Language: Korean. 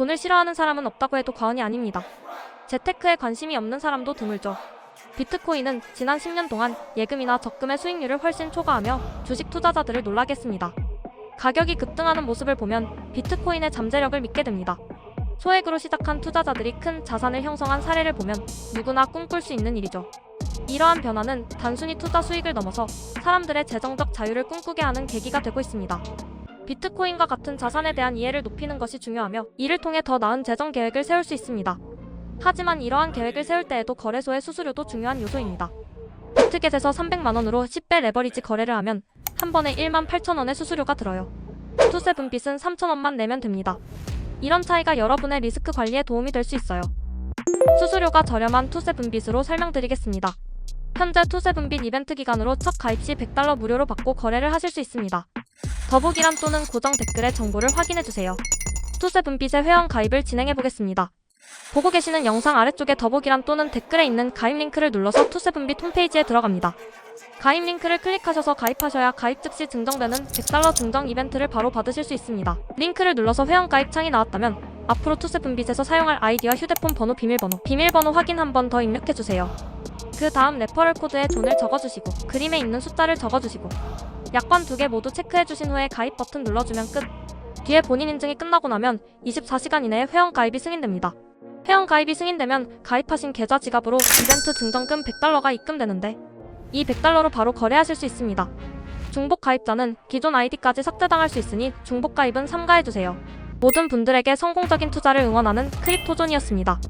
돈을 싫어하는 사람은 없다고 해도 과언이 아닙니다. 재테크에 관심이 없는 사람도 드물죠. 비트코인은 지난 10년 동안 예금이나 적금의 수익률을 훨씬 초과하며 주식 투자자들을 놀라게 했습니다. 가격이 급등하는 모습을 보면 비트코인의 잠재력을 믿게 됩니다. 소액으로 시작한 투자자들이 큰 자산을 형성한 사례를 보면 누구나 꿈꿀 수 있는 일이죠. 이러한 변화는 단순히 투자 수익을 넘어서 사람들의 재정적 자유를 꿈꾸게 하는 계기가 되고 있습니다. 비트코인과 같은 자산에 대한 이해를 높이는 것이 중요하며 이를 통해 더 나은 재정 계획을 세울 수 있습니다. 하지만 이러한 계획을 세울 때에도 거래소의 수수료도 중요한 요소입니다. 비트겟에서 300만 원으로 10배 레버리지 거래를 하면 한 번에 1만 8천 원의 수수료가 들어요. 투세 분빛은 3천 원만 내면 됩니다. 이런 차이가 여러분의 리스크 관리에 도움이 될 수 있어요. 수수료가 저렴한 투세 분빛으로 설명드리겠습니다. 현재 투세 분빛 이벤트 기간으로 첫 가입 시 100달러 무료로 받고 거래를 하실 수 있습니다. 더보기란 또는 고정 댓글의 정보를 확인해 주세요. 투세 분빛의 회원 가입을 진행해 보겠습니다. 보고 계시는 영상 아래쪽에 더보기란 또는 댓글에 있는 가입 링크를 눌러서 투세 분빛 홈페이지에 들어갑니다. 가입 링크를 클릭하셔서 가입하셔야 가입 즉시 증정되는 100달러 증정 이벤트를 바로 받으실 수 있습니다. 링크를 눌러서 회원 가입 창이 나왔다면 앞으로 투세 분빛에서 사용할 아이디와 휴대폰 번호, 비밀번호, 비밀번호 확인 한 번 더 입력해 주세요. 그 다음 레퍼럴 코드에 존을 적어주시고 그림에 있는 숫자를 적어주시고 약관 두 개 모두 체크해 주신 후에 가입 버튼 눌러주면 끝. 뒤에 본인 인증이 끝나고 나면 24시간 이내에 회원 가입이 승인됩니다. 회원 가입이 승인되면 가입하신 계좌 지갑으로 이벤트 증정금 100달러가 입금되는데 이 100달러로 바로 거래하실 수 있습니다. 중복 가입자는 기존 아이디까지 삭제당할 수 있으니 중복 가입은 삼가해주세요. 모든 분들에게 성공적인 투자를 응원하는 크립토존이었습니다.